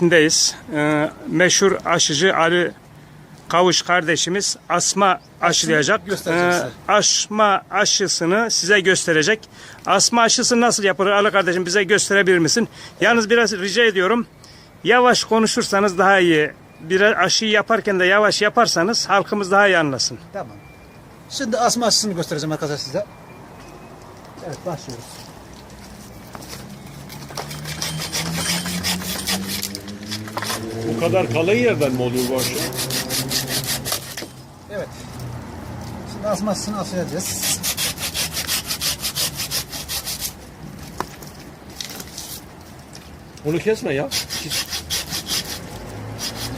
Deyiz. Ee, meşhur aşıcı Ali Kavuş kardeşimiz asma aşılayacak. Ee, asma aşısını size gösterecek. Asma aşısı nasıl yapılır Ali kardeşim bize gösterebilir misin? Yalnız biraz rica ediyorum. Yavaş konuşursanız daha iyi. Bir aşıyı yaparken de yavaş yaparsanız halkımız daha iyi anlasın. Tamam. Şimdi asma aşısını göstereceğim arkadaşlar size. Evet başlıyoruz. Bu kadar kalın yerden mi oluyor bu aşı? Evet. Şimdi asma aşısını asacağız. Onu kesme ya. İkisi-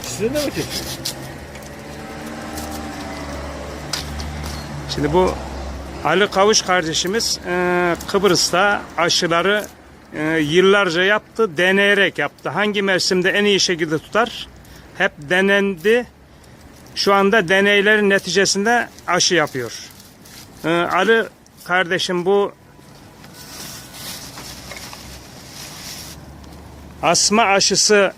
İkisini de mi kesiyorsun? Şimdi bu Ali Kavuş kardeşimiz e, Kıbrıs'ta aşıları e, yıllarca yaptı, deneyerek yaptı. Hangi mevsimde en iyi şekilde tutar? Hep denendi. Şu anda deneylerin neticesinde aşı yapıyor. E, Ali kardeşim bu asma aşısı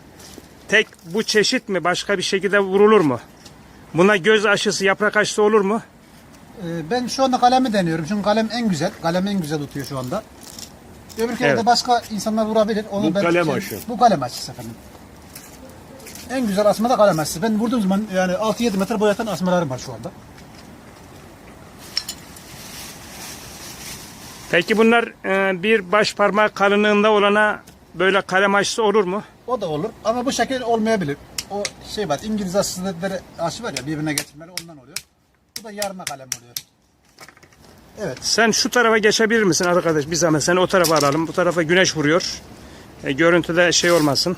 tek bu çeşit mi? Başka bir şekilde vurulur mu? Buna göz aşısı, yaprak aşısı olur mu? Ee, ben şu anda kalemi deniyorum. Çünkü kalem en güzel. Kalem en güzel tutuyor şu anda. Öbür kere Evet. de başka insanlar vurabilir. Onu Bu ben kalem şey- aşı. Bu kalem aşısı efendim. En güzel asma da kalem aşısı. Ben vurduğum zaman yani 6-7 metre boyatan asmalarım var şu anda. Peki bunlar e, bir baş parmak kalınlığında olana böyle kalem aşısı olur mu? O da olur ama bu şekil olmayabilir. O şey var İngiliz dedikleri aşı var ya birbirine geçirmeli ondan oluyor. Bu da yarma kalem oluyor. Evet. Sen şu tarafa geçebilir misin arkadaş? Bir zahmet seni o tarafa alalım. Bu tarafa güneş vuruyor. E, görüntüde şey olmasın.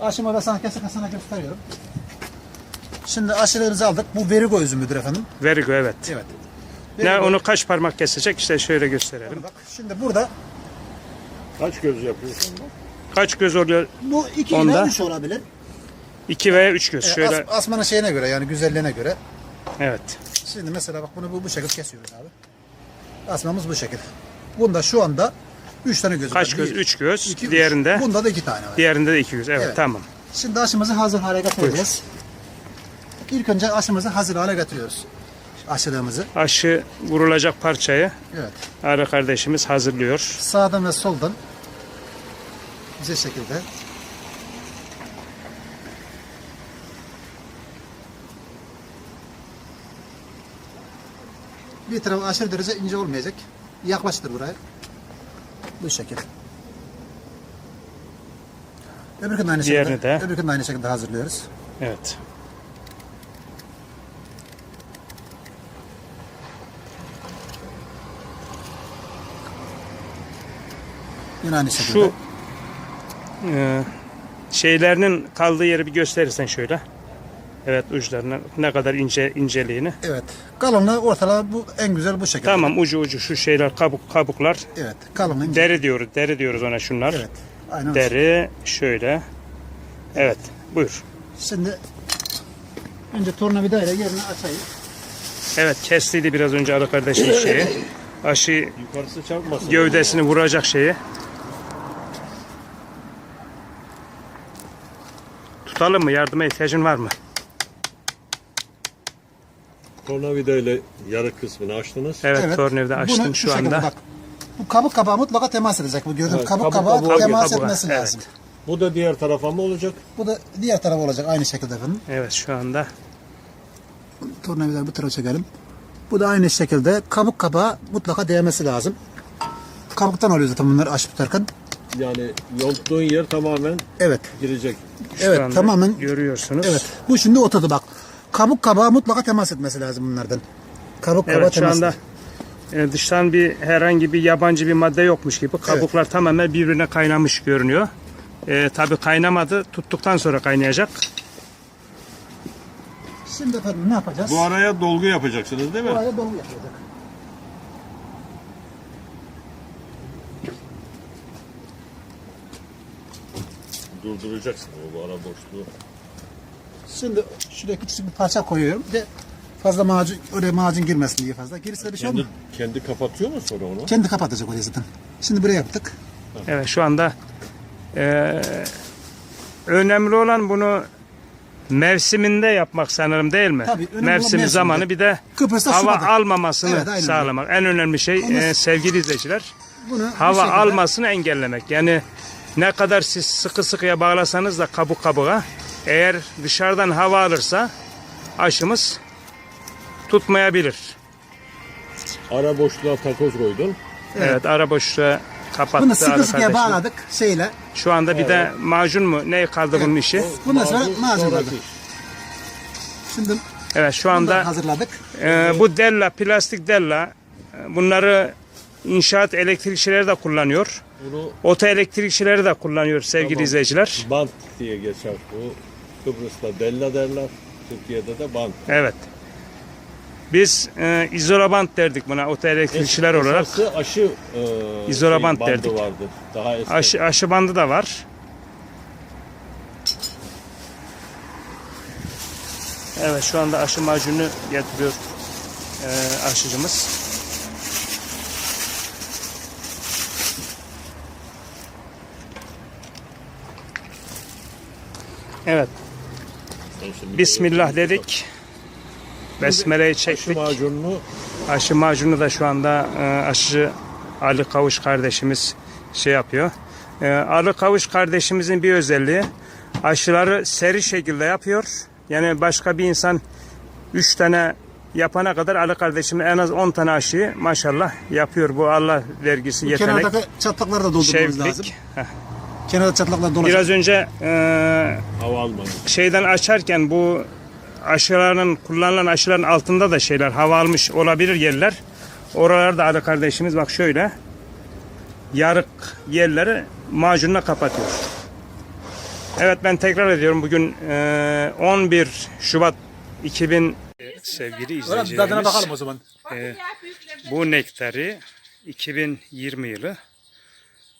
Aşımı da sana kesin sana gösteriyorum. Şimdi aşılarımızı aldık. Bu verigo üzümüdür efendim. Verigo evet. Evet. Ne Verigo. onu kaç parmak kesecek? İşte şöyle gösterelim. Bak şimdi burada Kaç göz yapıyorsun? Kaç göz oluyor? bu iki Onda. ile üç olabilir. 2 veya 3 göz. Ee, Şöyle as- asmanın şeyine göre yani güzelliğine göre. evet. Şimdi mesela bak bunu bu, bu şekilde kesiyoruz abi. Asmamız bu şekil. Bunda şu anda üç tane göz Kaç var. göz? Bir, 3 göz. iki, üç. Diğerinde Bunda da iki tane var. diğerinde de 2 göz. Evet, Evet. tamam. Şimdi aşımızı hazır hale getireceğiz. İlk önce aşımızı hazır hale getiriyoruz. Aşılığımızı. Aşı vurulacak parçayı Evet. Ara kardeşimiz hazırlıyor. Sağdan ve soldan güzel şekilde bir tarafı aşırı derece ince olmayacak. Yaklaştır buraya. Bu şekil. Öbürkünü de aynı Diğerini şekilde, de. öbürkünü de aynı şekilde hazırlıyoruz. Evet. Yine aynı şekilde. Şu e, şeylerinin kaldığı yeri bir gösterirsen şöyle. Evet uçlarına ne kadar ince inceliğini. Evet. Kalınlığı ortalama bu en güzel bu şekilde. Tamam ucu ucu şu şeyler kabuk kabuklar. Evet. Kalınlığı ince. Deri diyoruz. Deri diyoruz ona şunlar. Evet. Aynen. öyle. Deri şöyle. Evet. Buyur. Şimdi önce tornavidayla yerini açayım. Evet kestiydi biraz önce Ali kardeşin şeyi. Aşı Yukarısı çarpmasın. gövdesini vuracak şeyi. Tutalım mı? Yardıma ihtiyacın var mı? Tornavida ile yarı kısmını açtınız. Evet, tornavida açtın bunu şu şekilde anda. bak. Bu kabuk kabağa mutlaka temas edecek. Bu gördüğün Evet, kabuk, kabuk kabağa temas kabuğa, etmesi evet. lazım. Bu da diğer tarafa mı olacak? Bu da diğer taraf olacak aynı şekilde efendim. Evet şu anda. Tornavidayı bu tarafa çekelim. Bu da aynı şekilde kabuk kabağa mutlaka değmesi lazım. Kabuktan oluyor zaten bunlar aş tutarken. Yani yonttuğun yer tamamen Evet. girecek. Şu evet anda tamamen. görüyorsunuz. Evet. Bu şimdi oturdu bak. Kabuk kabağa mutlaka temas etmesi lazım bunlardan. Kabuk kabağa Evet şu temas anda e, dıştan bir herhangi bir yabancı bir madde yokmuş gibi kabuklar tamamen birbirine kaynamış görünüyor. E, tabii kaynamadı. Tuttuktan sonra kaynayacak. Şimdi efendim ne yapacağız? Bu araya dolgu yapacaksınız değil mi? Buraya dolgu yapacak. Durduracaksın o bu ara boşluğu. Şimdi şuraya küçük bir parça koyuyorum. Bir de fazla macun, oraya macun girmesin diye fazla. Gerisi de bir şey Kendi, olmuyor. kendi kapatıyor mu sonra onu? Kendi kapatacak orayı zaten. Şimdi buraya yaptık. Evet şu anda Ee, önemli olan bunu mevsiminde yapmak sanırım değil mi? Tabii, önemli olan Mevsimi mevsimde. zamanı bir de Kıbrıs'ta hava Şubat'ta. almamasını Evet, aynen öyle. sağlamak. En önemli şey Onu- e, sevgili izleyiciler Bunu bu hava şekilde- almasını engellemek. Yani ne kadar siz sıkı sıkıya bağlasanız da kabuk kabuğa eğer dışarıdan hava alırsa aşımız tutmayabilir. Ara boşluğa takoz koydun. Evet, ara boşluğa kapattı Bunu sıkı sıkıya bağladık şeyle. Şu anda bir de macun mu? Ne kaldı bunun işi? Bundan sonra Macun, kaldı. Şimdi Evet şu anda hazırladık. e, bu della, plastik della e, bunları inşaat elektrikçileri de kullanıyor. Bunu Oto elektrikçileri de kullanıyor sevgili Tamam. izleyiciler. bant diye geçer. Bu Kıbrıs'ta della derler. Türkiye'de de bant. Evet. Biz e, izolabant derdik buna oto elektrikçiler olarak. Esası aşı e, İzolabant bandı derdik. vardı. Daha eski. Aşı, aşı bandı da var. Evet şu anda aşı macunu getiriyor e, aşıcımız. Evet. Bismillah dedik. Besmele'yi Aşı çektik. macununu Aşı macunu da şu anda e, aşıcı Ali Kavuş kardeşimiz şey yapıyor. E, Ali Kavuş kardeşimizin bir özelliği aşıları seri şekilde yapıyor. Yani başka bir insan 3 tane yapana kadar Ali kardeşimin en az 10 tane aşıyı maşallah yapıyor. Bu Allah vergisi Bu yetenek, kenardaki çatlakları da doldurmamız lazım. Heh. Kenarda çatlaklar dolaşıyor. Biraz önce e, hava almadı. şeyden açarken bu aşıların kullanılan aşıların altında da şeyler hava almış olabilir yerler. Oralarda Ali kardeşimiz bak şöyle yarık yerleri macunla kapatıyor. Evet ben tekrar ediyorum bugün e, 11 Şubat 2000 sevgili izleyicilerimiz o zaman. e, bu nektari 2020 yılı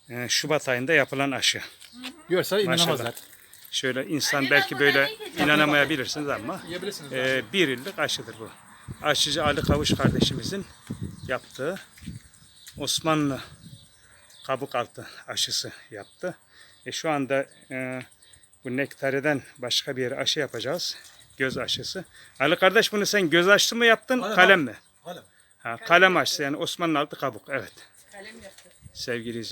e, Şubat ayında yapılan aşı. Görse Maşallah. Şöyle insan belki böyle inanamayabilirsiniz ama e, bir yıllık aşıdır bu. Aşıcı Ali Kavuş kardeşimizin yaptığı Osmanlı kabuk altı aşısı yaptı. E şu anda e, bu nektariden başka bir yere aşı yapacağız. Göz aşısı. Ali kardeş bunu sen göz aşısı mı yaptın, kalem mi? Kalem. Ha, kalem aşısı yani Osmanlı altı kabuk. Evet. Sevgili izleyiciler.